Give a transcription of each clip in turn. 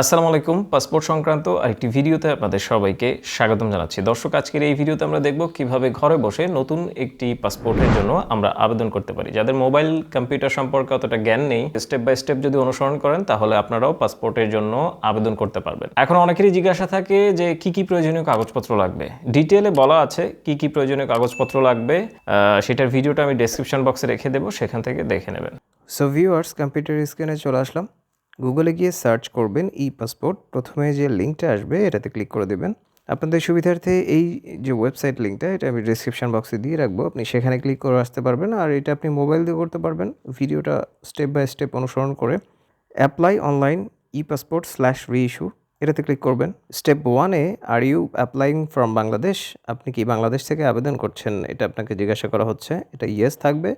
আসসালামু আলাইকুম। পাসপোর্ট সংক্রান্ত আরেকটি ভিডিওতে আপনাদের সবাইকে স্বাগতম জানাচ্ছি। দর্শক, আজকের এই ভিডিওতে আমরা দেখব কীভাবে ঘরে বসে নতুন একটি পাসপোর্টের জন্য আমরা আবেদন করতে পারি। যাদের মোবাইল, কম্পিউটার সম্পর্কে অতটা জ্ঞান নেই, স্টেপ বাই স্টেপ যদি অনুসরণ করেন, তাহলে আপনারাও পাসপোর্টের জন্য আবেদন করতে পারবেন। এখন অনেকেরই জিজ্ঞাসা থাকে যে, কি কি প্রয়োজনীয় কাগজপত্র লাগবে? ডিটেলে বলা আছে কি কি প্রয়োজনীয় কাগজপত্র লাগবে। সেটার ভিডিওটা আমি ডেসক্রিপশন বক্সে রেখে দেবো, সেখান থেকে দেখে নেবেন। সো ভিউয়ার্স কম্পিউটার স্ক্রিনে চলে আসলাম। গুগলে গিয়ে সার্চ করবেন ই পাসপোর্ট প্রথমে যে লিঙ্কটা আসবে এটাতে ক্লিক করে দেবেন। আপনাদের সুবিধার্থে এই যে ওয়েবসাইট লিঙ্কটা এটা আমি ডিসক্রিপশন বক্সে দিয়ে রাখব। আপনি সেখানে ক্লিক করে আসতে পারবেন আর এটা আপনি মোবাইল দিয়ে করতে পারবেন ভিডিওটা স্টেপ বাই স্টেপ অনুসরণ করে। Apply online e passport slash reissue এটাতে ক্লিক করবেন। স্টেপ ওয়ানে are you applying from Bangladesh আপনি কি বাংলাদেশ থেকে আবেদন করছেন? এটা আপনাকে জিজ্ঞাসা করা হচ্ছে। এটা ইয়েস থাকবে।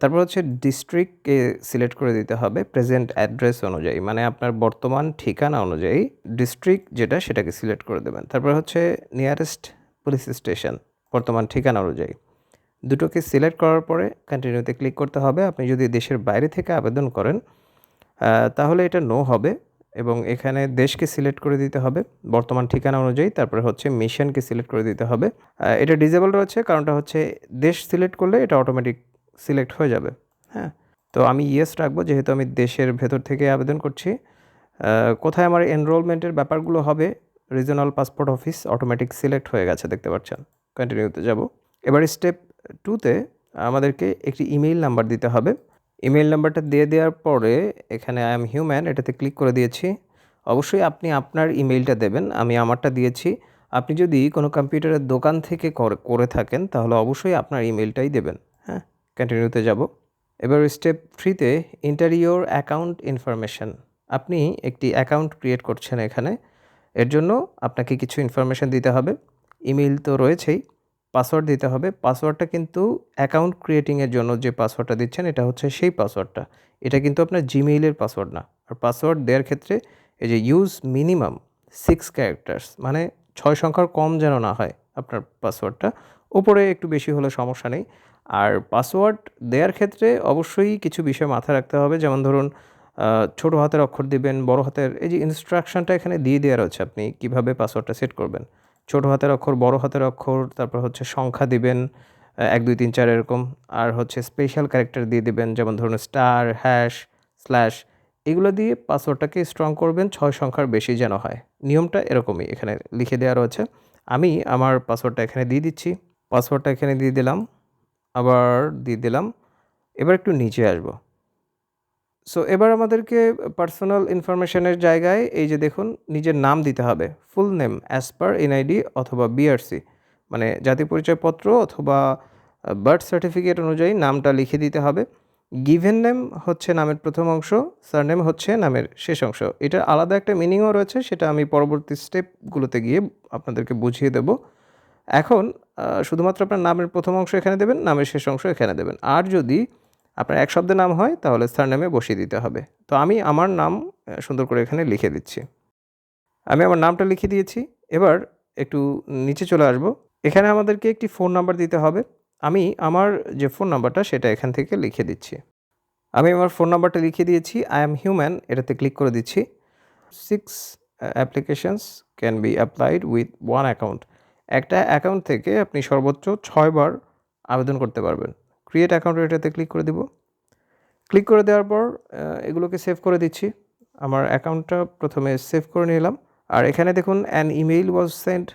তারপর হচ্ছে ডিস্ট্রিক্টকে সিলেক্ট করে দিতে হবে প্রেজেন্ট অ্যাড্রেস অনুযায়ী। মানে আপনার বর্তমান ঠিকানা অনুযায়ী ডিস্ট্রিক্ট যেটা সেটাকে সিলেক্ট করে দেবেন। তারপর হচ্ছে নিয়ারেস্ট পুলিশ স্টেশন বর্তমান ঠিকানা অনুযায়ী। দুটোকে সিলেক্ট করার পরে কন্টিনিউতে ক্লিক করতে হবে। আপনি যদি দেশের বাইরে থেকে আবেদন করেন তাহলে এটা নো হবে এবং এখানে দেশকে সিলেক্ট করে দিতে হবে, বর্তমান ঠিকানা অনুযায়ী। তারপরে হচ্ছে মিশনকে সিলেক্ট করে দিতে হবে। এটা ডিজেবল রয়েছে, কারণটা হচ্ছে দেশ সিলেক্ট করলে এটা অটোমেটিক সিলেক্ট হয়ে যাবে হ্যাঁ? তো আমি ইয়েস রাখব, যেহেতু আমি দেশের ভেতর থেকে আবেদন করছি। কোথায় আমার এনরোলমেন্টের ব্যাপারগুলো হবে? Regional passport office automatic select হয়ে গেছে, দেখতে পাচ্ছেন? কন্টিনিউতে যাব। এবার স্টেপ টুতে আমাদেরকে একটি ইমেইল নাম্বার দিতে হবে। ইমেইল নাম্বারটা দিয়ে দেওয়ার পরে এখানে আই এম হিউম্যান এটাতে ক্লিক করে দিয়েছি। অবশ্যই আপনি আপনার ইমেইলটা দেবেন, আমি আমারটা দিয়েছি। আপনি যদি কোনো কম্পিউটারের দোকান থেকে করে থাকেন, তাহলে অবশ্যই আপনার ইমেইলটাই দেবেন। কন্টিনিউতে যাব। এবার স্টেপ থ্রিতে ইন্টারিওর অ্যাকাউন্ট ইনফরমেশন আপনি একটি অ্যাকাউন্ট ক্রিয়েট করছেন এখানে। এর জন্য আপনাকে কিছু ইনফরমেশন দিতে হবে। ইমেইল তো রয়েছেই। পাসওয়ার্ড দিতে হবে। পাসওয়ার্ডটা কিন্তু অ্যাকাউন্ট ক্রিয়েটিংয়ের জন্য যে পাসওয়ার্ডটা দিচ্ছেন, এটা হচ্ছে সেই পাসওয়ার্ডটা এটা কিন্তু আপনার জিমেইলের পাসওয়ার্ড না। আর পাসওয়ার্ড দেওয়ার ক্ষেত্রে এই যে ইউজ মিনিমাম সিক্স ক্যারেক্টার্স মানে ছয় সংখ্যার কম যেন না হয় আপনার পাসওয়ার্ডটা ওপরে একটু বেশি হলে সমস্যা নেই। আর পাসওয়ার্ড দেওয়ার ক্ষেত্রে অবশ্যই কিছু বিষয় মাথায় রাখতে হবে। যেমন ধরুন ছোট হাতের অক্ষর দিবেন, বড় হাতের, এই যে ইনস্ট্রাকশনটা এখানে দিয়ে দেওয়া রয়েছে আপনি, কীভাবে পাসওয়ার্ডটা সেট করবেন। ছোট হাতের অক্ষর, বড় হাতের অক্ষর, তারপর হচ্ছে সংখ্যা দিবেন এক, দুই, তিন, চার এরকম। আর হচ্ছে স্পেশাল ক্যারেক্টার দিয়ে দিবেন, যেমন ধরুন স্টার হ্যাশ স্ল্যাশ এগুলো দিয়ে পাসওয়ার্ডটাকে স্ট্রং করবেন, ছয় সংখ্যার বেশি যেন হয়। নিয়মটা এরকমই এখানে লিখে দেওয়া রয়েছে। আমি আমার পাসওয়ার্ডটা এখানে দিয়ে দিচ্ছি। পাসওয়ার্ডটা এখানে দিয়ে দিলাম। আবার দিয়ে দিলাম। এবার একটু নিচে আসব। সো এবার আমাদেরকে পার্সোনাল ইনফরমেশনের জায়গায় এই যে দেখুন, নিজের নাম দিতে হবে। Full name as per NID অথবা বিআরসি মানে জাতীয় পরিচয়পত্র অথবা বার্থ সার্টিফিকেট অনুযায়ী নামটা লিখে দিতে হবে। গিভেন নেম হচ্ছে নামের প্রথম অংশ সারনেম হচ্ছে নামের শেষ অংশ। এটার আলাদা একটা মিনিংও রয়েছে, সেটা আমি পরবর্তী স্টেপগুলোতে গিয়ে আপনাদেরকে বুঝিয়ে দেব। এখন শুধুমাত্র আপনার নামের প্রথম অংশ এখানে দেবেন, নামের শেষ অংশ এখানে দেবেন। আর যদি আপনার এক শব্দের নাম হয়, তাহলে সারনেমে বসিয়ে দিতে হবে। তো আমি আমার নাম সুন্দর করে এখানে লিখে দিচ্ছি। আমি আমার নামটা লিখে দিয়েছি। এবার একটু নিচে চলে আসব। এখানে আমাদেরকে একটি ফোন নাম্বার দিতে হবে। আমি আমার যে ফোন নাম্বারটা, সেটা এখান থেকে লিখে দিচ্ছি। আমি আমার ফোন নাম্বারটা লিখে দিয়েছি। আই অ্যাম হিউম্যান, এটাতে ক্লিক করে দিচ্ছি। Six applications can be applied with one account. একটা অ্যাকাউন্ট থেকে আপনি সর্বোচ্চ ছয়বার আবেদন করতে পারবেন। ক্রিয়েট অ্যাকাউন্ট এটাতে ক্লিক করে দিব। ক্লিক করে দেওয়ার পর এগুলোকে সেভ করে দিচ্ছি। আমার অ্যাকাউন্টটা প্রথমে সেভ করে নিলাম। আর এখানে দেখুন অ্যান ইমেইল ওয়াজ সেন্ড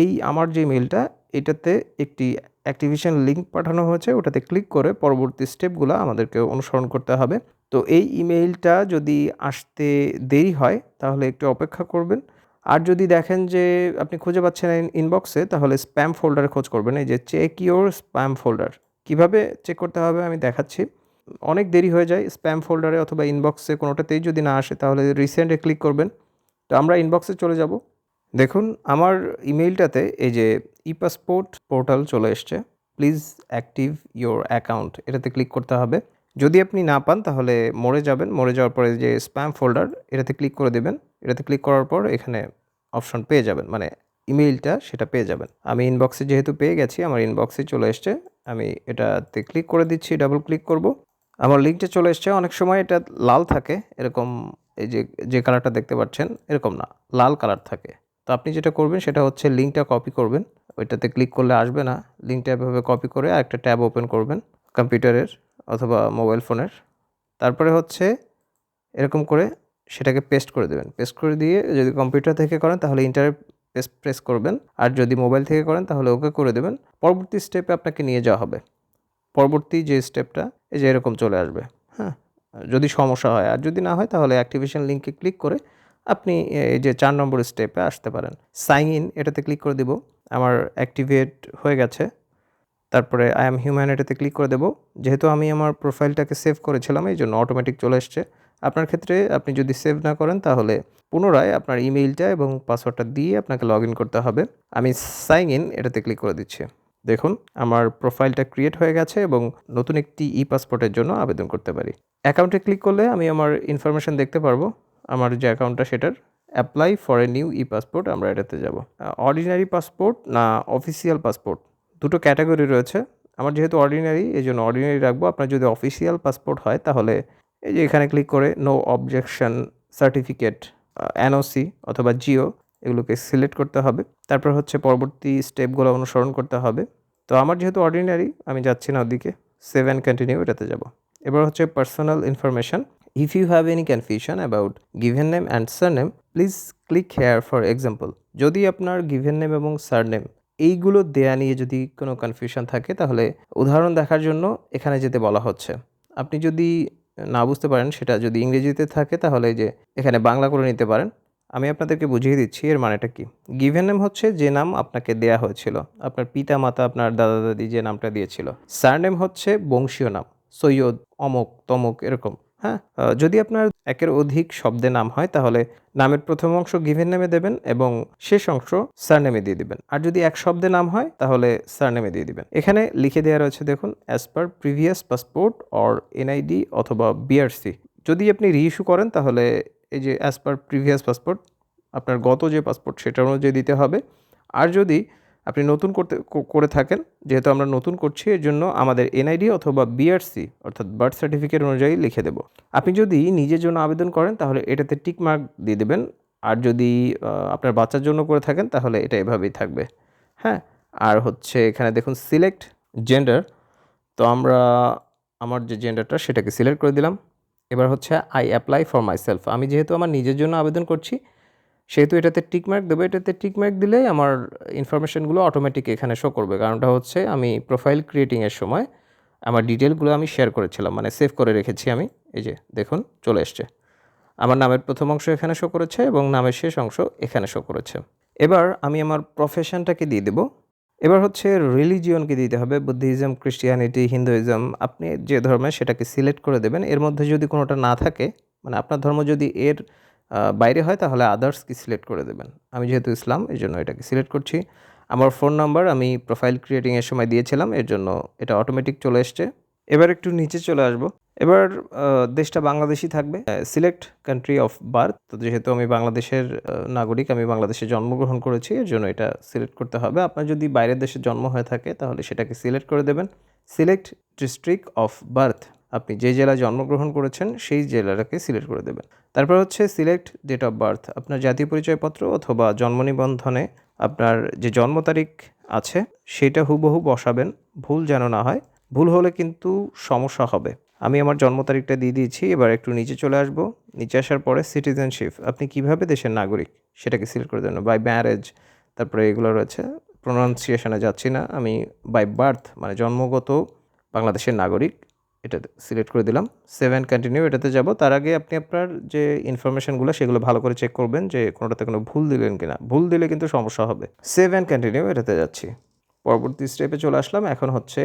এই আমার যে ইমেইলটা এটাতে একটি অ্যাক্টিভেশন লিঙ্ক পাঠানো হয়েছে। ওটাতে ক্লিক করে পরবর্তী স্টেপগুলো আমাদেরকে অনুসরণ করতে হবে। তো এই ইমেইলটা যদি আসতে দেরি হয়, তাহলে একটু অপেক্ষা করবেন। আর যদি দেখেন যে আপনি খুঁজে পাচ্ছেন ইনবক্সে তাহলে স্প্যাম ফোল্ডারে খোঁজ করবেন। এই যে চেক ইওর স্প্যাম ফোল্ডার কীভাবে চেক করতে হবে আমি দেখাচ্ছি। অনেক দেরি হয়ে যায় স্প্যাম ফোল্ডারে অথবা ইনবক্সে কোনোটাতেই যদি না আসে, তাহলে রিসেন্টে ক্লিক করবেন। তো আমরা ইনবক্সে চলে যাব। দেখুন, আমার ইমেইলটাতে এই যে ই পাসপোর্ট পোর্টাল চলে এসছে। প্লিজ অ্যাক্টিভ ইওর অ্যাকাউন্ট এটাতে ক্লিক করতে হবে। যদি আপনি না পান, তাহলে মরে যাবেন। মরে যাওয়ার পরে যে স্প্যাম ফোল্ডার এটাতে ক্লিক করে দেবেন। এটাতে ক্লিক করার পর এখানে অপশন পেয়ে যাবেন। মানে ইমেইলটা সেটা পেয়ে যাবেন। আমি ইনবক্সে যেহেতু পেয়ে গেছি, আমার ইনবক্সে চলে এসছে। আমি এটাতে ক্লিক করে দিচ্ছি ডাবল ক্লিক করব। আমার লিঙ্কটা চলে এসছে। অনেক সময় এটা লাল থাকে। এরকম এই যে যে কালারটা দেখতে পাচ্ছেন, এরকম না। লাল কালার থাকে। তো আপনি যেটা করবেন, সেটা হচ্ছে লিঙ্কটা কপি করবেন। ওইটাতে ক্লিক করলে আসবে না। লিঙ্কটা এভাবে কপি করে আরেকটা ট্যাব ওপেন করবেন। কম্পিউটারের অথবা মোবাইল ফোনের। তারপরে হচ্ছে এরকম করে সেটাকে পেস্ট করে দেবেন। পেস্ট করে দিয়ে যদি কম্পিউটার থেকে করেন তাহলে ইন্টারে পেস্ট প্রেস করবেন। আর যদি মোবাইল থেকে করেন তাহলে ওকে করে দেবেন। পরবর্তী স্টেপে আপনাকে নিয়ে যাওয়া হবে। পরবর্তী যে স্টেপটা এই যে এরকম চলে আসবে। হ্যাঁ? যদি সমস্যা হয়। আর যদি না হয় তাহলে অ্যাক্টিভেশন লিঙ্কে ক্লিক করে আপনি এই যে চার নম্বর স্টেপে আসতে পারেন। সাইন ইন এটাতে ক্লিক করে দিব। আমার অ্যাক্টিভেট হয়ে গেছে। তারপরে আই এম হিউম্যান এটাতে ক্লিক করে দেবো। যেহেতু আমি আমার প্রোফাইলটাকে সেভ করেছিলাম, এই জন্য অটোমেটিক চলে এসছে। আপনার ক্ষেত্রে আপনি যদি সেভ না করেন, তাহলে পুনরায় আপনার ইমেইলটা এবং পাসওয়ার্ডটা দিয়ে আপনাকে লগ ইন করতে হবে। আমি সাইন ইন এটাতে ক্লিক করে দিচ্ছি। দেখুন, আমার প্রোফাইলটা ক্রিয়েট হয়ে গেছে এবং নতুন একটি ই পাসপোর্টের জন্য আবেদন করতে পারি। অ্যাকাউন্টে ক্লিক করলে আমি আমার ইনফরমেশন দেখতে পারব। আমার যে অ্যাকাউন্টটা সেটার apply for a new e passport আমরা এটাতে যাব। অর্ডিনারি পাসপোর্ট না অফিসিয়াল পাসপোর্ট দুটো ক্যাটাগরি রয়েছে। আমার যেহেতু অর্ডিনারি এই জন্য অর্ডিনারি রাখব। আপনার যদি অফিসিয়াল পাসপোর্ট হয়, তাহলে এই যে এখানে ক্লিক করে নো অবজেকশন সার্টিফিকেট এনওসি অথবা জিও এগুলোকে সিলেক্ট করতে হবে। তারপর হচ্ছে পরবর্তী স্টেপগুলো অনুসরণ করতে হবে। তো আমার যেহেতু অর্ডিনারি আমি যাচ্ছি না ওদিকে। সেভ অ্যান্ড কন্টিনিউ এটাতে যাব। এবার হচ্ছে personal information if you have any confusion about given name and surname please click here for example যদি আপনার গিভেন নেম এবং সারনেম এইগুলো দেয়া নিয়ে যদি কোনো কনফিউশন থাকে, তাহলে উদাহরণ দেখার জন্য এখানে যেতে বলা হচ্ছে। আপনি যদি না বুঝতে পারেন, সেটা যদি ইংরেজিতে থাকে, তাহলে যে এখানে বাংলা করে নিতে পারেন। আমি আপনাদেরকে বুঝিয়ে দিচ্ছি, এর মানেটা কি? গিভেন নেম হচ্ছে যে নাম আপনাকে দেয়া হয়েছিল। আপনার পিতা, মাতা, আপনার দাদা, দাদি যে নামটা দিয়েছিল। সারনেম হচ্ছে বংশীয় নাম। সৈয়দ, অমক, তমক, এরকম। হ্যাঁ যদি আপনার একের অধিক শব্দে নাম হয়, তাহলে নামের প্রথম অংশ গিভেন নেমে দেবেন এবং শেষ অংশ সারনেমে দিয়ে দিবেন। আর যদি এক শব্দে নাম হয়, তাহলে সারনেমে দিয়ে দিবেন। এখানে লিখে দেওয়া রয়েছে, দেখুন as per previous passport or NID অথবা বিআরসি যদি আপনি রিইস্যু করেন, তাহলে এই যে অ্যাজ পার প্রিভিয়াস পাসপোর্ট আপনার গত যে পাসপোর্ট সেটা অনুযায়ী দিতে হবে। আর যদি আপনি নতুন করতে করে থাকেন, যেহেতু আমরা নতুন করছি, এর জন্য আমাদের এনআইডি অথবা বিআরসি অর্থাৎ বার্থ সার্টিফিকেট অনুযায়ী লিখে দেব। আপনি যদি নিজের জন্য আবেদন করেন, তাহলে এটাতে টিক মার্ক দিয়ে দেবেন। আর যদি আপনার বাচ্চার জন্য করে থাকেন, তাহলে এটা এভাবেই থাকবে। হ্যাঁ? আর হচ্ছে এখানে দেখুন সিলেক্ট জেন্ডার তো আমরা, আমার যে জেন্ডারটা সেটাকে সিলেক্ট করে দিলাম। এবার হচ্ছে আই অ্যাপ্লাই ফর মাইসেলফ আমি যেহেতু আমার নিজের জন্য আবেদন করছি সেহেতু এটাতে টিক মার্ক দেবো। এটাতে টিক মার্ক দিলেই আমার ইনফরমেশনগুলো অটোমেটিক এখানে শো করবে। কারণটা হচ্ছে আমি প্রোফাইল ক্রিয়েটিংয়ের সময় আমার ডিটেলগুলো আমি শেয়ার করেছিলাম মানে সেভ করে রেখেছি আমি। এই যে, দেখুন, চলে এসছে। আমার নামের প্রথম অংশ এখানে শো করেছে এবং নামের শেষ অংশ এখানে শো করেছে। এবার আমি আমার প্রফেশনটাকে দিয়ে দেবো। এবার হচ্ছে রিলিজিয়নকে দিতে হবে। বুদ্ধিজম ক্রিশ্চিয়ানিটি হিন্দুইজম আপনি যে ধর্মের সেটাকে সিলেক্ট করে দেবেন। এর মধ্যে যদি কোনোটা না থাকে মানে আপনার ধর্ম যদি এর বাইরে হয়, তাহলে আদার্সকে সিলেক্ট করে দেবেন। আমি যেহেতু ইসলাম, এই জন্য এটাকে সিলেক্ট করছি। আমার ফোন নাম্বার আমি প্রোফাইল ক্রিয়েটিংয়ের সময় দিয়েছিলাম, এর জন্য এটা অটোমেটিক চলে এসছে। এবার একটু নিচে চলে আসব। এবার দেশটা বাংলাদেশই থাকবে। সিলেক্ট কান্ট্রি অফ বার্থ তো যেহেতু আমি বাংলাদেশের নাগরিক, আমি বাংলাদেশে জন্মগ্রহণ করেছি, এর জন্য এটা সিলেক্ট করতে হবে। আপনার যদি বাইরের দেশে জন্ম হয়ে থাকে, তাহলে সেটাকে সিলেক্ট করে দেবেন। সিলেক্ট ডিস্ট্রিক্ট অফ বার্থ আপনি যে জেলায় জন্মগ্রহণ করেছেন, সেই জেলাটাকে সিলেক্ট করে দেবেন। তারপর হচ্ছে সিলেক্ট ডেট অফ বার্থ আপনার জাতীয় পরিচয়পত্র অথবা জন্ম নিবন্ধনে আপনার যে জন্ম তারিখ আছে, সেটা হুবহু বসাবেন। ভুল যেন না হয়, ভুল হলে কিন্তু সমস্যা হবে। আমি আমার জন্ম তারিখটা দিয়ে দিয়েছি, এবার একটু নিচে চলে আসব। নিচে আসার পরে সিটিজেনশিপ আপনি কীভাবে দেশের নাগরিক সেটাকে সিলেক্ট করে দেবেন? বাই ম্যারেজ তারপরে এগুলো রয়েছে। প্রোনাউন্সিয়েশনে যাচ্ছি না, আমি বাই বার্থ মানে জন্মগত বাংলাদেশের নাগরিক। এটা সিলেক্ট করে দিলাম। সেভেন কন্টিনিউ এটাতে যাব। তার আগে আপনি আপনার যে ইনফরমেশনগুলো সেগুলো ভালো করে চেক করবেন যে কোনোটাতে কোনো ভুল দিলেন কিনা। ভুল দিলে কিন্তু সমস্যা হবে। সেভেন কন্টিনিউ এটাতে যাচ্ছি। পরবর্তী স্টেপে চলে আসলাম। এখন হচ্ছে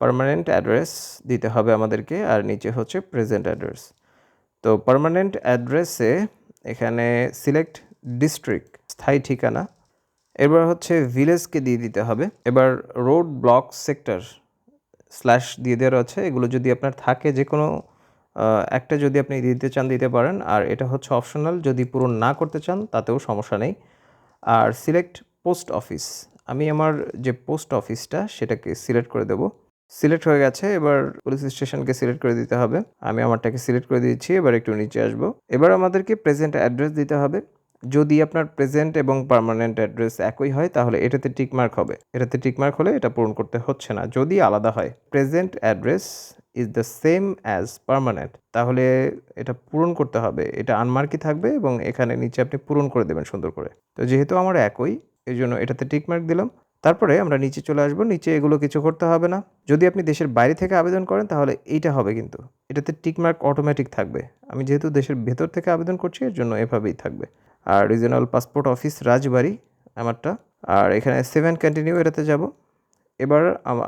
পার্মানেন্ট অ্যাড্রেস দিতে হবে আমাদেরকে, আর নিচে হচ্ছে প্রেজেন্ট অ্যাড্রেস তো পার্মানেন্ট অ্যাড্রেসে এখানে সিলেক্ট ডিস্ট্রিক্ট স্থায়ী ঠিকানা। এবার হচ্ছে ভিলেজকে দিয়ে দিতে হবে। এবার রোড ব্লক সেক্টর স্ল্যাশ দিয়ে দেওয়া আছে এগুলো যদি আপনার থাকে যে কোনো একটা যদি আপনি দিতে চান, দিতে পারেন। আর এটা হচ্ছে অপশনাল যদি পূরণ না করতে চান, তাতেও সমস্যা নেই। আর সিলেক্ট পোস্ট অফিস আমি আমার যে পোস্ট অফিসটা সেটাকে সিলেক্ট করে দেবো। সিলেক্ট হয়ে গেছে, এবার পুলিশ স্টেশনকে সিলেক্ট করে দিতে হবে। আমি আমারটাকে সিলেক্ট করে দিচ্ছি, এবার একটু নিচে আসব। এবার আমাদেরকে প্রেজেন্ট অ্যাড্রেস দিতে হবে। যদি আপনার প্রেজেন্ট এবং পার্মানেন্ট অ্যাড্রেস একই হয়, তাহলে এটাতে টিকমার্ক হবে। এটাতে টিকমার্ক হলে এটা পূরণ করতে হচ্ছে না। যদি আলাদা হয় present address is the same as permanent তাহলে এটা পূরণ করতে হবে। এটা আনমার্কই থাকবে এবং এখানে নিচে আপনি পূরণ করে দেবেন সুন্দর করে। তো যেহেতু আমার একই, এই জন্য এটাতে টিকমার্ক দিলাম। তারপরে আমরা নিচে চলে আসব। নিচে এগুলো কিছু করতে হবে না। যদি আপনি দেশের বাইরে থেকে আবেদন করেন, তাহলে এইটা হবে কিন্তু। এটাতে টিকমার্ক অটোমেটিক থাকবে। আমি যেহেতু দেশের ভেতর থেকে আবেদন করছি, এর জন্য এভাবেই থাকবে। আর রিজনাল পাসপোর্ট অফিস রাজবাড়ি আমারটা। আর এখানে সেভেন কন্টিনিউ এটাতে যাব। এবার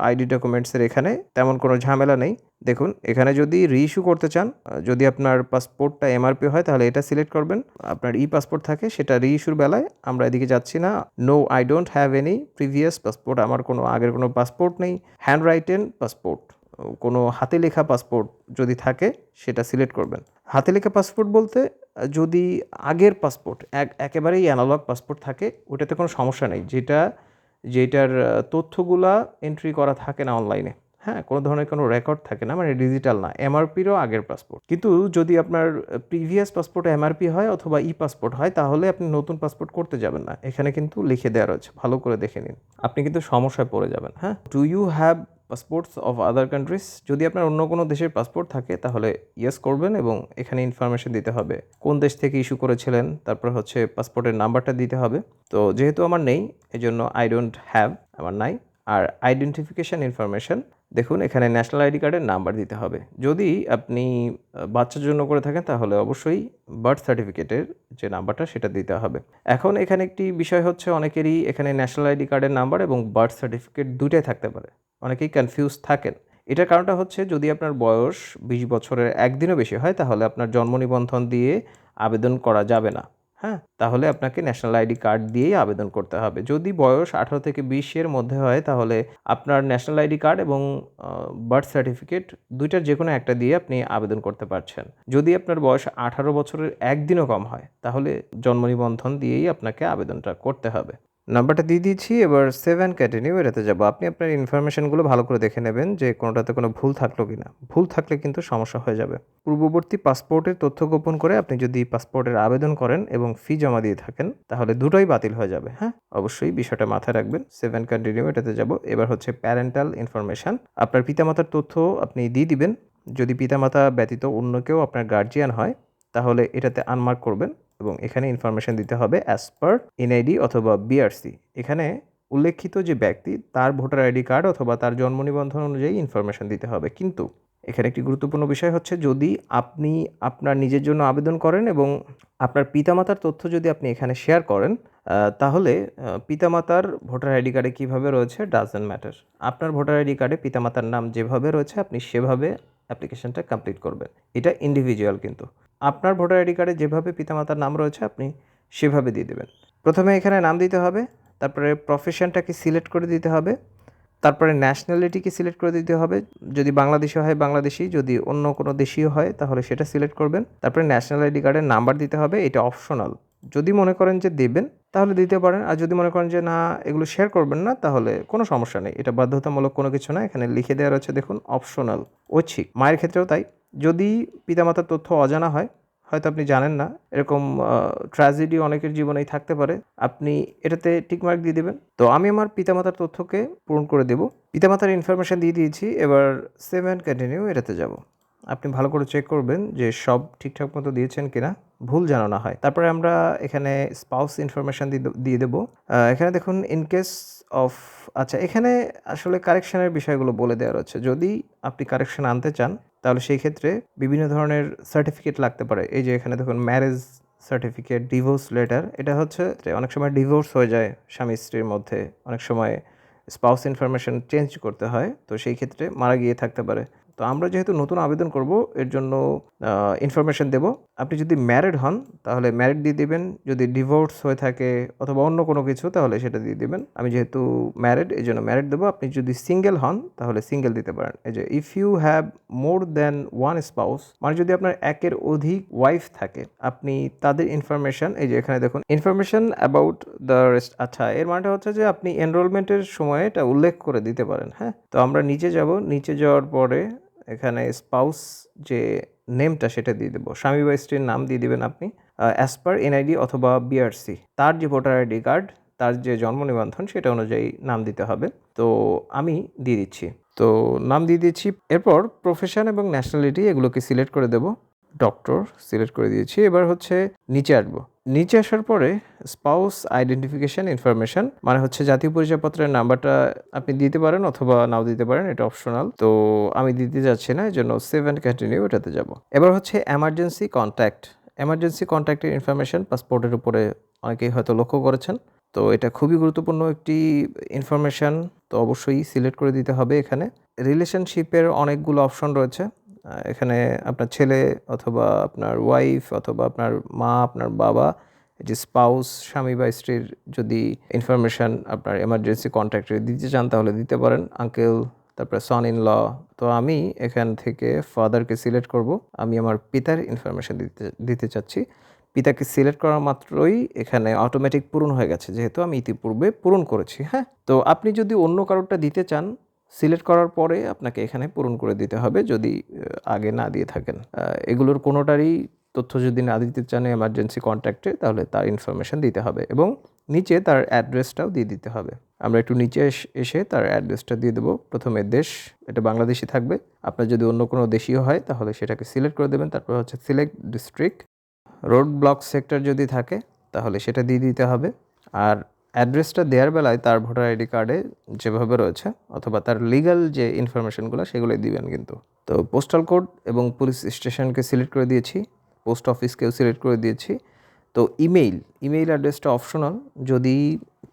আইডি ডকুমেন্টসের এখানে তেমন কোনো ঝামেলা নেই। দেখুন, এখানে যদি রিইস্যু করতে চান যদি আপনার পাসপোর্টটা এমআরপি হয়, তাহলে এটা সিলেক্ট করবেন। আপনার ই পাসপোর্ট থাকে, সেটা রিইস্যুর বেলায়। আমরা এদিকে যাচ্ছি না। No I don't have any previous passport আমার কোনো আগের কোনো পাসপোর্ট নেই। হ্যান্ড রাইটেন পাসপোর্ট কোনো হাতে লেখা পাসপোর্ট যদি থাকে, সেটা সিলেক্ট করবেন। হাতে লেখা পাসপোর্ট বলতে যদি আগের পাসপোর্ট এক, একেবারেই অ্যানালগ পাসপোর্ট থাকে, ওটাতে কোনো সমস্যা নেই। যেটা, যেটার তথ্যগুলা এন্ট্রি করা থাকে না অনলাইনে হ্যাঁ কোনো ধরনের কোনো রেকর্ড থাকে না মানে ডিজিটাল না এমআরপিরও আগের পাসপোর্ট কিন্তু যদি আপনার প্রিভিয়াস পাসপোর্ট এমআরপি হয় অথবা ই পাসপোর্ট হয়, তাহলে আপনি নতুন পাসপোর্ট করতে যাবেন না। এখানে কিন্তু লিখে দেওয়া রয়েছে, ভালো করে দেখে নিন। আপনি কিন্তু সমস্যায় পড়ে যাবেন হ্যাঁ? Do you have passports of other countries যদি আপনার অন্য কোনো দেশের পাসপোর্ট থাকে, তাহলে ইয়েস করবেন এবং এখানে ইনফরমেশন দিতে হবে। কোন দেশ থেকে ইস্যু করেছিলেন, তারপর হচ্ছে পাসপোর্টের নাম্বারটা দিতে হবে। তো যেহেতু আমার নেই, এজন্য আই ডোন্ট হ্যাভ আমার নাই। আর আইডেন্টিফিকেশান ইনফরমেশন দেখুন, এখানে ন্যাশনাল আইডি কার্ডের নাম্বার দিতে হবে। যদি আপনি বাচ্চার জন্য করে থাকেন, তাহলে অবশ্যই বার্থ সার্টিফিকেটের যে নাম্বারটা সেটা দিতে হবে। এখন এখানে একটি বিষয় হচ্ছে, অনেকেরই এখানে ন্যাশনাল আইডি কার্ডের নাম্বার এবং বার্থ সার্টিফিকেট দুটাই থাকতে পারে। অনেকেই কনফিউজ থাকেন। এটার কারণটা হচ্ছে, যদি আপনার বয়স বিশ বছরের একদিনও বেশি হয়, তাহলে আপনার জন্ম নিবন্ধন দিয়ে আবেদন করা যাবে না। হ্যাঁ তাহলে আপনাকে ন্যাশনাল আইডি কার্ড দিয়েই আবেদন করতে হবে। যদি বয়স আঠারো থেকে বিশের মধ্যে হয়, তাহলে আপনার ন্যাশনাল আইডি কার্ড এবং বার্থ সার্টিফিকেট দুইটার যে কোনো একটা দিয়ে আপনি আবেদন করতে পারছেন। যদি আপনার বয়স আঠারো বছরের একদিনও কম হয়, তাহলে জন্ম নিবন্ধন দিয়েই আপনাকে আবেদনটা করতে হবে। নাম্বারটা দিয়ে দিয়েছি এবার সেভেন ক্যাটেনিউ এটাতে যাব। আপনি আপনার ইনফরমেশনগুলো ভালো করে দেখে নেবেন যে কোনোটাতে কোনো ভুল থাকল কি না ভুল থাকলে কিন্তু সমস্যা হয়ে যাবে। পূর্ববর্তী পাসপোর্টের তথ্য গোপন করে আপনি যদি পাসপোর্টের আবেদন করেন এবং ফি জমা দিয়ে থাকেন, তাহলে দুটোই বাতিল হয়ে যাবে হ্যাঁ? অবশ্যই বিষয়টা মাথায় রাখবেন। সেভেন কন্টিনিউ এটাতে যাব। এবার হচ্ছে প্যারেন্টাল ইনফরমেশন আপনার পিতামাতার তথ্য আপনি দিয়ে দিবেন। যদি পিতামাতা ব্যতীত অন্য কেউ আপনার গার্জিয়ান হয়, তাহলে এটাতে আনমার্ক করবেন। এবং এখানে ইনফরমেশন দিতে হবে অ্যাজ পার এনআইডি অথবা বিআরসি এখানে উল্লেখিত যে ব্যক্তি, তার ভোটার আইডি কার্ড অথবা তার জন্ম নিবন্ধন অনুযায়ী ইনফরমেশন দিতে হবে। কিন্তু এখানে একটি গুরুত্বপূর্ণ বিষয় হচ্ছে, যদি আপনি আপনার নিজের জন্য আবেদন করেন এবং আপনার পিতামাতার তথ্য যদি আপনি এখানে শেয়ার করেন তাহলে পিতামাতার ভোটার আইডি কার্ডে কীভাবে রয়েছে ডাজেন্ট ম্যাটার আপনার ভোটার আইডি কার্ডে পিতামাতার নাম যেভাবে রয়েছে, আপনি সেভাবে অ্যাপ্লিকেশনটা কমপ্লিট করবেন। এটা ইন্ডিভিজুয়াল কিন্তু। আপনার ভোটার আইডি কার্ডে যেভাবে পিতামাতার নাম রয়েছে, আপনি সেভাবে দিয়ে দেবেন। প্রথমে এখানে নাম দিতে হবে, তারপরে প্রফেশনটাকে সিলেক্ট করে দিতে হবে, তারপরে ন্যাশনালিটিকে সিলেক্ট করে দিতে হবে। যদি বাংলাদেশি হয়, বাংলাদেশি, যদি অন্য কোনো দেশীয় হয়, তাহলে সেটা সিলেক্ট করবেন। তারপরে ন্যাশনাল আইডি কার্ডের নাম্বার দিতে হবে, এটা অপশনাল যদি মনে করেন যে দেবেন তাহলে দিতে পারেন। আর যদি মনে করেন যে, না, এগুলো শেয়ার করবেন না, তাহলে কোনো সমস্যা নেই। এটা বাধ্যতামূলক কোনো কিছু না। এখানে লিখে দেওয়া রয়েছে, দেখুন অপশনাল ঐচ্ছিক। মায়ের ক্ষেত্রেও তাই। যদি পিতামাতার তথ্য অজানা হয়, হয়তো আপনি জানেন না। এরকম ট্র্যাজেডি অনেকের জীবনেই থাকতে পারে। আপনি এটাতে টিকমার্ক দিয়ে দেবেন। তো আমি আমার পিতামাতার তথ্যকে পূরণ করে দেব। পিতামাতার ইনফরমেশন দিয়ে দিয়েছি। এবার সেভ অ্যান্ড কন্টিনিউ এটাতে যাব। আপনি ভালো করে চেক করবেন যে সব ঠিকঠাক মতো দিয়েছেন কিনা। ভুল যেন না হয়। তারপরে আমরা এখানে স্পাউস ইনফরমেশন দিয়ে দেবো। এখানে দেখুন ইন কেস অফ আচ্ছা এখানে আসলে কারেকশানের বিষয়গুলো বলে দেওয়া রয়েছে। যদি আপনি কারেকশন আনতে চান, তাহলে সেই ক্ষেত্রে বিভিন্ন ধরনের সার্টিফিকেট লাগতে পারে। এই যে এখানে দেখুন ম্যারেজ সার্টিফিকেট ডিভোর্স লেটার এটা হচ্ছে অনেক সময় ডিভোর্স হয়ে যায় স্বামী স্ত্রীর মধ্যে। অনেক সময় স্পাউস ইনফরমেশন চেঞ্জ করতে হয়, তো সেই ক্ষেত্রে মারা গিয়ে থাকতে পারে। তো আমরা যেহেতু নতুন আবেদন করব, এর জন্য ইনফরমেশন দেব। আপনি যদি ম্যারিড হন, তাহলে ম্যারিড দিয়ে দিবেন। যদি ডিভোর্স হয়ে থাকে অথবা অন্য কোনো কিছু, তাহলে সেটা দিয়ে দিবেন। আমি যেহেতু ম্যারিড এই জন্য ম্যারিড দেবো। আপনি যদি সিঙ্গেল হন, তাহলে সিঙ্গেল দিতে পারেন। এই যে if you have more than one spouse মানে যদি আপনার একের অধিক ওয়াইফ থাকে, আপনি তাদের ইনফরমেশন এই যে এখানে দেখুন ইনফরমেশন অ্যাবাউট দ্য রেস্ট আচ্ছা এর মানেটা হচ্ছে যে, আপনি এনরোলমেন্টের সময় এটা উল্লেখ করে দিতে পারেন হ্যাঁ? তো আমরা নিচে যাব। নিচে যাওয়ার পরে এখানে স্পাউস যে নেমটা সেটা দিয়ে দেবো। স্বামী বা স্ত্রীর নাম দিয়ে দেবেন আপনি অ্যাজ পার এনআইডি অথবা বিআরসি তার যে ভোটার আইডি কার্ড তার যে জন্ম নিবন্ধন সেটা অনুযায়ী নাম দিতে হবে। তো আমি দিয়ে দিচ্ছি। তো নাম দিয়ে দিচ্ছি। এরপর প্রফেশন এবং ন্যাশনালিটি এগুলোকে সিলেক্ট করে দেব। ডক্টর সিলেক্ট করে দিয়েছি। এবার হচ্ছে নিচে আসব। নিচে আসার পরে স্পাউস আইডেন্টিফিকেশন ইনফরমেশন মানে হচ্ছে জাতীয় পরিচয়পত্রের নাম্বারটা আপনি দিতে পারেন অথবা নাও দিতে পারেন, এটা অপশনাল তো আমি দিতে যাচ্ছি না এই জন্য সেভ অ্যান্ড কন্টিনিউ এটাতে যাব। এবার হচ্ছে এমার্জেন্সি কন্ট্যাক্ট এমার্জেন্সি কন্ট্যাক্টের ইনফরমেশন পাসপোর্টের উপরে অনেকেই হয়তো লক্ষ্য করেছেন। তো এটা খুবই গুরুত্বপূর্ণ একটি ইনফরমেশন তো অবশ্যই সিলেক্ট করে দিতে হবে এখানে। রিলেশনশিপের অনেকগুলো অপশন রয়েছে। এখানে আপনার ছেলে অথবা আপনার ওয়াইফ অথবা আপনার মা, আপনার বাবা যে স্পাউস স্বামী বা স্ত্রীর যদি ইনফরমেশন আপনার এমার্জেন্সি কন্ট্যাক্টে দিতে চান তাহলে দিতে পারেন। আঙ্কেল তারপরে সন ইন ল তো আমি এখান থেকে ফাদারকে সিলেক্ট করব। আমি আমার পিতার ইনফরমেশন দিতে দিতে চাচ্ছি। পিতাকে সিলেক্ট করা মাত্রই এখানে অটোমেটিক পূরণ হয়ে গেছে, যেহেতু আমি ইতিপূর্বে পূরণ করেছি হ্যাঁ? তো আপনি যদি অন্য কারোরটা দিতে চান সিলেক্ট করার পরে আপনাকে এখানে পূরণ করে দিতে হবে যদি আগে না দিয়ে থাকেন। এগুলোর কোনোটারই তথ্য যদি না দিতে চান এমার্জেন্সি কন্ট্যাক্টে তাহলে তার ইনফরমেশন দিতে হবে এবং নিচে তার অ্যাড্রেসটাও দিয়ে দিতে হবে। আমরা একটু নিচে এস- তার অ্যাড্রেসটা দিয়ে দেবো। প্রথমে দেশ, এটা বাংলাদেশি থাকবে। আপনার যদি অন্য কোনো দেশীয় হয়, তাহলে সেটাকে সিলেক্ট করে দেবেন। তারপর হচ্ছে select district road block sector যদি থাকে, তাহলে সেটা দিয়ে দিতে হবে। আর অ্যাড্রেসটা দেওয়ার বেলায় তার ভোটার আইডি কার্ডে যেভাবে রয়েছে অথবা তার লিগাল যে ইনফরমেশনগুলো সেগুলোই দিবেন কিন্তু। তো পোস্টাল কোড এবং পুলিশ স্টেশনকে সিলেক্ট করে দিয়েছি পোস্ট অফিসকেও সিলেক্ট করে দিয়েছি। তো ইমেইল ইমেইল অ্যাড্রেসটা অপশনাল যদি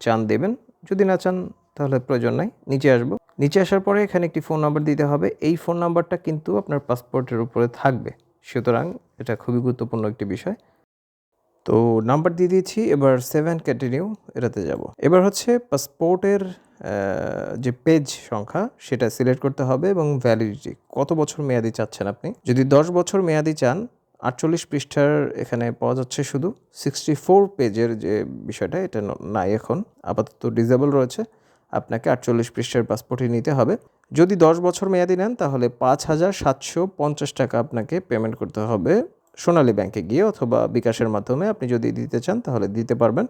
চান দেবেন, যদি না চান তাহলে প্রয়োজন নাই, নিচে আসব। নিচে আসার পরে এখানে একটি ফোন নাম্বার দিতে হবে, এই ফোন নাম্বারটা কিন্তু আপনার পাসপোর্টের উপরে থাকবে। সুতরাং এটা খুবই গুরুত্বপূর্ণ একটি বিষয়। তো নাম্বার দিয়ে দিয়েছি, এবার সেভেন ক্যান্টিনিউ এটাতে যাব। এবার হচ্ছে পাসপোর্টের যে পেজ সংখ্যা, সেটা সিলেক্ট করতে হবে এবং ভ্যালিডিটি কত বছর মেয়াদি চাচ্ছেন আপনি? যদি দশ বছর মেয়াদি চান, আটচল্লিশ পৃষ্ঠার এখানে পাওয়া যাচ্ছে শুধু। সিক্সটি ফোর পেজের যে বিষয়টা, এটা নাই এখন, আপাতত ডিজেবল রয়েছে। আপনাকে আটচল্লিশ পৃষ্ঠার পাসপোর্টই নিতে হবে। যদি দশ বছর মেয়াদি নেন, তাহলে পাঁচ হাজার সাতশো পঞ্চাশ টাকা আপনাকে পেমেন্ট করতে হবে। সোনালী ব্যাংকে গিয়ে অথবা বিকাশের মাধ্যমে আপনি যদি দিতে চান, তাহলে দিতে পারবেন।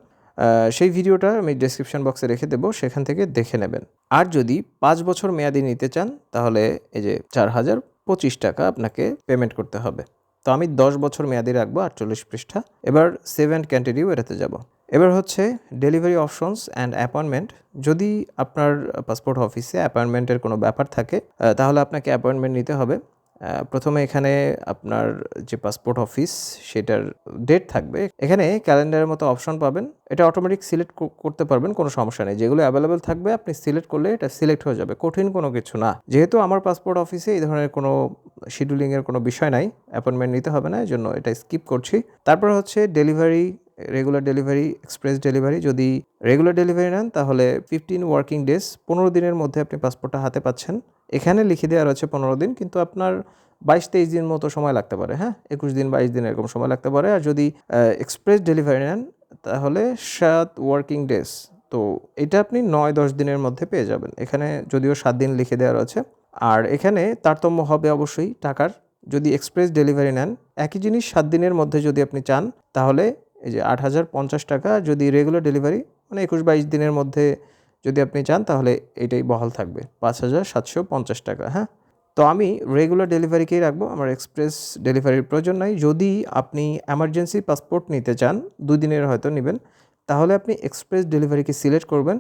সেই ভিডিওটা আমি ডেসক্রিপশন বক্সে রেখে দেবো, সেখান থেকে দেখে নেবেন। আর যদি পাঁচ বছর মেয়াদি নিতে চান, তাহলে এই যে চার হাজার পঁচিশ টাকা আপনাকে পেমেন্ট করতে হবে। তো আমি দশ বছর মেয়াদি রাখব, আটচল্লিশ পৃষ্ঠা। এবার সেভ অ্যান্ড কন্টিনিউ এটাতে যাব। এবার হচ্ছে ডেলিভারি অপশনস অ্যান্ড অ্যাপয়েন্টমেন্ট যদি আপনার পাসপোর্ট অফিসে অ্যাপয়েন্টমেন্টের কোনো ব্যাপার থাকে তাহলে আপনাকে অ্যাপয়েন্টমেন্ট নিতে হবে। প্রথমে এখানে আপনার যে পাসপোর্ট অফিস সেটার ডেট থাকবে। এখানে ক্যালেন্ডারের মতো অপশন পাবেন। এটা অটোমেটিক সিলেক্ট করতে পারবেন, কোনো সমস্যা নেই। যেগুলো অ্যাভেলেবেল থাকবে, আপনি সিলেক্ট করলে এটা সিলেক্ট হয়ে যাবে। কঠিন কোনো কিছু না। যেহেতু আমার পাসপোর্ট অফিসে এই ধরনের কোনো শিডিউলিংয়ের কোনো বিষয় নাই অ্যাপয়েন্টমেন্ট নিতে হবে না এই জন্য এটা স্কিপ করছি। তারপর হচ্ছে delivery regular delivery express delivery যদি রেগুলার ডেলিভারি নেন, তাহলে ফিফটিন ওয়ার্কিং ডেজ পনেরো দিনের মধ্যে আপনি পাসপোর্টটা হাতে পাচ্ছেন। এখানে লিখে দেওয়া রয়েছে পনেরো দিন, কিন্তু আপনার বাইশ তেইশ দিন মতো সময় লাগতে পারে হ্যাঁ? একুশ দিন, বাইশ দিন এরকম সময় লাগতে পারে। আর যদি এক্সপ্রেস ডেলিভারি নেন, তাহলে সাত ওয়ার্কিং ডেজ তো এটা আপনি নয়, দশ দিনের মধ্যে পেয়ে যাবেন। এখানে যদিও সাত দিন লিখে দেওয়া রয়েছে। আর এখানে তারতম্য হবে অবশ্যই টাকার। যদি এক্সপ্রেস ডেলিভারি নেন, একই জিনিস সাত দিনের মধ্যে যদি আপনি চান, তাহলে এই যে আট হাজার পঞ্চাশ টাকা, যদি রেগুলার ডেলিভারি মানে একুশ, বাইশ দিনের মধ্যে যদি আপনি চান, তাহলে এটাই বহাল থাকবে। পাঁচ হাজার সাতশো পঞ্চাশ টাকা হ্যাঁ? তো আমি রেগুলার ডেলিভারিকেই রাখব? আমার এক্সপ্রেস ডেলিভারির প্রয়োজন নাই। যদি আপনি এমার্জেন্সি পাসপোর্ট নিতে চান, দুই দিনের হয়তো নেবেন, তাহলে আপনি এক্সপ্রেস ডেলিভারিকে সিলেক্ট করবেন।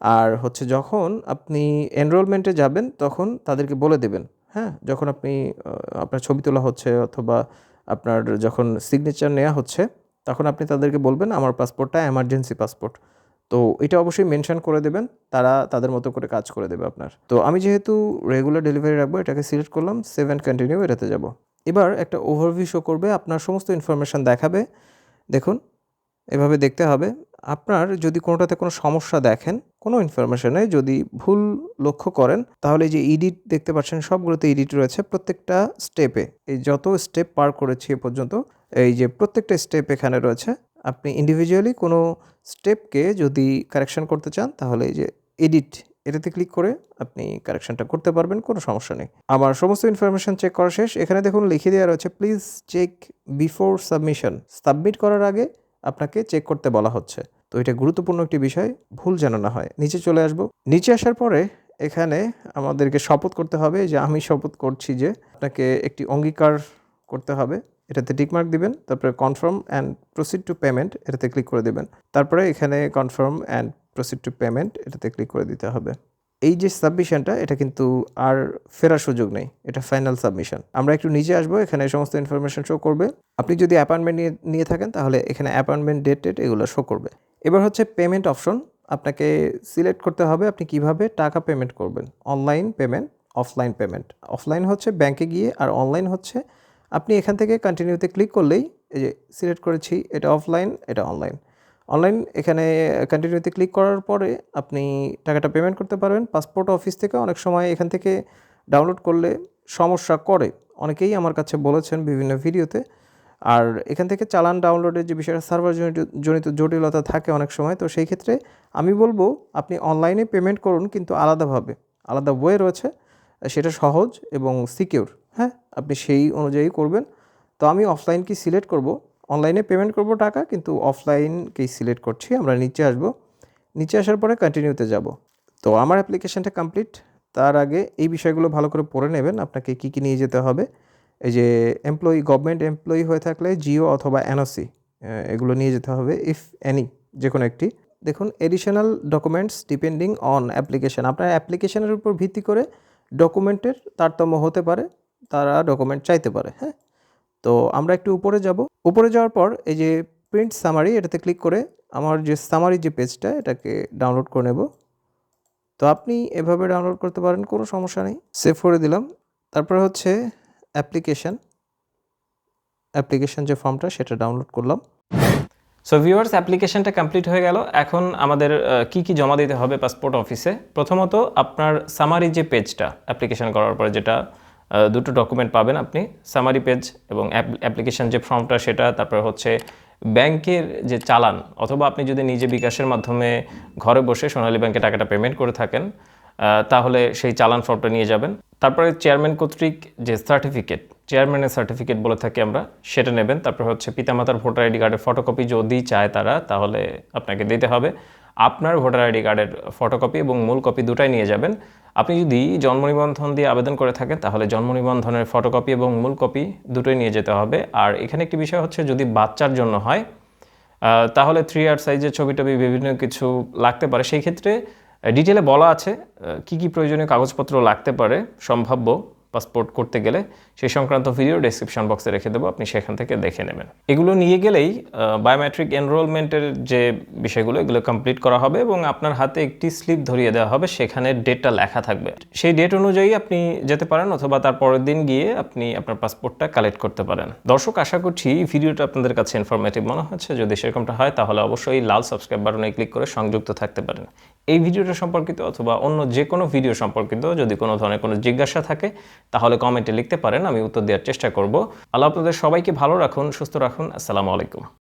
আর হচ্ছে যখন আপনি এনরোলমেন্টে যাবেন, তখন তাদেরকে বলে দেবেন হ্যাঁ? যখন আপনি আপনার ছবি তোলা হচ্ছে অথবা আপনার যখন সিগনেচার নেওয়া হচ্ছে, তখন আপনি তাদেরকে বলবেন, আমার পাসপোর্টটা এমার্জেন্সি পাসপোর্ট তো এটা অবশ্যই মেনশন করে দেবেন। তারা তাদের মতো করে কাজ করে দেবে আপনার। তো আমি যেহেতু রেগুলার ডেলিভারি রাখব, এটাকে সিলেক্ট করলাম সেভেন কন্টিনিউ এটাতে যাব। এবার একটা ওভারভিউ শো করবে, আপনার সমস্ত ইনফরমেশান দেখাবে। দেখুন, এভাবে দেখতে হবে। আপনার যদি কোনোটাতে কোনো সমস্যা দেখেন, কোনো ইনফরমেশনে যদি ভুল লক্ষ্য করেন, তাহলে যে ইডিট দেখতে পাচ্ছেন, সবগুলোতে ইডিট রয়েছে প্রত্যেকটা স্টেপে এই যত স্টেপ পার করেছি এ পর্যন্ত, এই যে প্রত্যেকটা স্টেপ এখানে রয়েছে আপনি ইন্ডিভিজুয়ালি কোনো স্টেপকে যদি কারেকশন করতে চান, তাহলে এই যে এডিট এটাতে ক্লিক করে আপনি কারেকশনটা করতে পারবেন, কোনো সমস্যা নেই। আমার সমস্ত ইনফরমেশন চেক করা শেষ। এখানে দেখুন লিখে দেওয়া রয়েছে please check before submission submit করার আগে আপনাকে চেক করতে বলা হচ্ছে। তো এটা গুরুত্বপূর্ণ একটি বিষয়, ভুল যেন না হয়। নিচে চলে আসব। নিচে আসার পরে এখানে আমাদেরকে শপথ করতে হবে যে, আমি শপথ করছি যে, আপনাকে একটি অঙ্গীকার করতে হবে। এটাতে টিকমার্ক দিবেন, তারপরে confirm and proceed to payment এটাতে ক্লিক করে দেবেন। তারপরে এখানে confirm and proceed to payment এটাতে ক্লিক করে দিতে হবে। এই যে সাবমিশনটা এটা কিন্তু আর ফেরার সুযোগ নেই, এটা ফাইনাল সাবমিশন আমরা একটু নিচে আসব, এখানে সমস্ত ইনফরমেশন শো করবে। আপনি যদি অ্যাপয়েন্টমেন্ট নিয়ে নিয়ে থাকেন, তাহলে এখানে অ্যাপয়েন্টমেন্ট ডেট টেট এগুলো শো করবে। এবার হচ্ছে পেমেন্ট অপশন আপনাকে সিলেক্ট করতে হবে আপনি কীভাবে টাকা পেমেন্ট করবেন। Online payment offline payment offline হচ্ছে ব্যাংকে গিয়ে আর অনলাইন হচ্ছে আপনি এখান থেকে কন্টিনিউতে ক্লিক করলেই এই যে সিলেক্ট করেছি, এটা অফলাইন এটা অনলাইন অনলাইন এখানে কন্টিনিউতে ক্লিক করার পরে আপনি টাকাটা পেমেন্ট করতে পারবেন। পাসপোর্ট অফিস থেকে অনেক সময় এখান থেকে ডাউনলোড করলে সমস্যা করে। অনেকেই আমার কাছে বলেছেন বিভিন্ন ভিডিওতে। আর এখান থেকে চালান ডাউনলোডের যে বিষয়টা সার্ভার জনিত জটিলতা থাকে অনেক সময়, তো সেই ক্ষেত্রে আমি বলব আপনি অনলাইনে পেমেন্ট করুন কিন্তু আলাদাভাবে, আলাদা ওয়ে রয়েছে। সেটা সহজ এবং সিকিউর হ্যাঁ আপনি সেই অনুযায়ী করবেন। তো আমি অফলাইন কি সিলেক্ট করব। অনলাইনে পেমেন্ট করব টাকা, কিন্তু অফলাইনকেই সিলেক্ট করছি। আমরা নিচে আসব। নিচে আসার পরে কন্টিনিউতে যাব। তো আমার অ্যাপ্লিকেশনটা কমপ্লিট তার আগে এই বিষয়গুলো ভালো করে পড়ে নেবেন। আপনাকে কী কী নিয়ে যেতে হবে। এই যে এমপ্লয়ি গভর্নমেন্ট এমপ্লয়ি হয়ে থাকলে জিও অথবা এনওসি এগুলো নিয়ে যেতে হবে ইফ এনি যে কোনো একটি। দেখুন additional documents depending on application আপনার অ্যাপ্লিকেশনের উপর ভিত্তি করে ডকুমেন্টের তারতম্য হতে পারে। তারা ডকুমেন্ট চাইতে পারে হ্যাঁ? তো আমরা একটু উপরে যাব। উপরে যাওয়ার পর এই যে প্রিন্ট সামারি এটাতে ক্লিক করে আমার যে সামারি যে পেজটা এটাকে ডাউনলোড করে নেব। তো আপনি এভাবে ডাউনলোড করতে পারেন, কোনো সমস্যা নেই। সেভ করে দিলাম। তারপরে হচ্ছে অ্যাপ্লিকেশান অ্যাপ্লিকেশান যে ফর্মটা সেটা ডাউনলোড করলাম। সো ভিউয়ার্স অ্যাপ্লিকেশনটা কমপ্লিট হয়ে গেল। এখন আমাদের কি কি জমা দিতে হবে পাসপোর্ট অফিসে প্রথমত, আপনার সামারি যে পেজটা অ্যাপ্লিকেশন করার পরে যেটা দুটো ডকুমেন্ট পাবেন আপনি সামারি পেজ এবং অ্যাপ্লিকেশন যে ফর্মটা সেটা, তারপরে হচ্ছে ব্যাংকের যে চালান, অথবা আপনি যদি নিজে বিকাশের মাধ্যমে ঘরে বসে সোনালী ব্যাংকে টাকাটা পেমেন্ট করে থাকেন তাহলে সেই চালান ফর্মটা নিয়ে যাবেন। তারপরে চেয়ারম্যান কর্তৃক যে সার্টিফিকেট চেয়ারম্যানের সার্টিফিকেট বলে থাকি আমরা, সেটা নেবেন। তারপর হচ্ছে পিতামাতার ভোটার আইডি কার্ডের ফটোকপি যদি চায় তারা, তাহলে আপনাকে দিতে হবে। আপনার ভোটার আইডি কার্ডের ফটোকপি এবং মূল কপি দুটাই নিয়ে যাবেন। আপনি যদি জন্ম নিবন্ধন দিয়ে আবেদন করে থাকেন, তাহলে জন্ম নিবন্ধনের ফটোকপি এবং মূল কপি দুটোই নিয়ে যেতে হবে। আর এখানে একটি বিষয় হচ্ছে, যদি বাচ্চার জন্য হয় তাহলে থ্রি আর সাইজের ছবি টবি বিভিন্ন কিছু লাগতে পারে। সেই ক্ষেত্রে ডিটেলে বলা আছে কি কি প্রয়োজনীয় কাগজপত্র লাগতে পারে, সম্ভাব্য। পাসপোর্ট করতে গেলে সেই সংক্রান্ত ভিডিও ডেসক্রিপশন বক্সে রেখে দেবো, আপনি সেখান থেকে দেখে নেবেন। এগুলো নিয়ে গেলেই বায়োমেট্রিক এনরোলমেন্টের যে বিষয়গুলো, এগুলো কমপ্লিট করা হবে এবং আপনার হাতে একটি স্লিপ ধরিয়ে দেওয়া হবে, সেখানে ডেটটা লেখা থাকবে। সেই ডেট অনুযায়ী আপনি যেতে পারেন অথবা তার পরের দিন গিয়ে আপনি আপনার পাসপোর্টটা কালেক্ট করতে পারেন। দর্শক, আশা করছি ভিডিওটা আপনাদের কাছে ইনফরমেটিভ মনে হচ্ছে। যদি সেরকমটা হয়, তাহলে অবশ্যই লাল সাবস্ক্রাইব বাটনে ক্লিক করে সংযুক্ত থাকতে পারেন। এই ভিডিওটা সম্পর্কিত অথবা অন্য যে কোনো ভিডিও সম্পর্কিত যদি কোনো ধরনের কোনো জিজ্ঞাসা থাকে তাহলে কমেন্টে লিখতে পারেন, আমি উত্তর দেওয়ার চেষ্টা করব। আল্লাহ আপনাদের সবাইকে ভালো রাখুন, সুস্থ রাখুন। আসসালামু আলাইকুম।